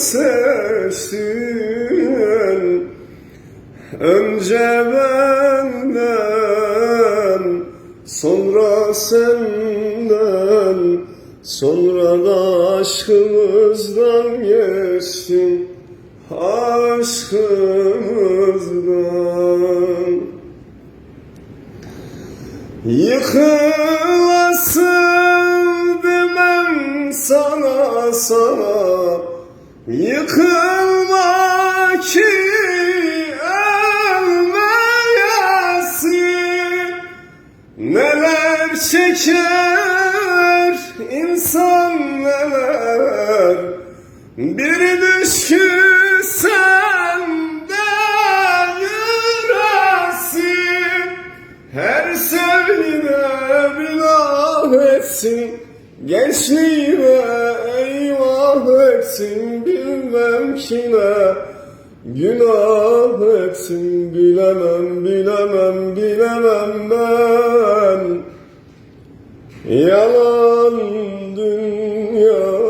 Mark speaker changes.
Speaker 1: seçtin Önce benden Sonra senden Sonra da aşkımızdan geçtin Aşkımızdan. Yıkılasın demem sana sana Yıkılma ki ölmeyesin Neler çeker insan neler? Bir düşkü sende yüresin Her sevgide günah etsin. Gençliğime eyvah Günah etsin bilmem kime. Günah etsin bilemem bilemem bilemem ben. Yalan dünya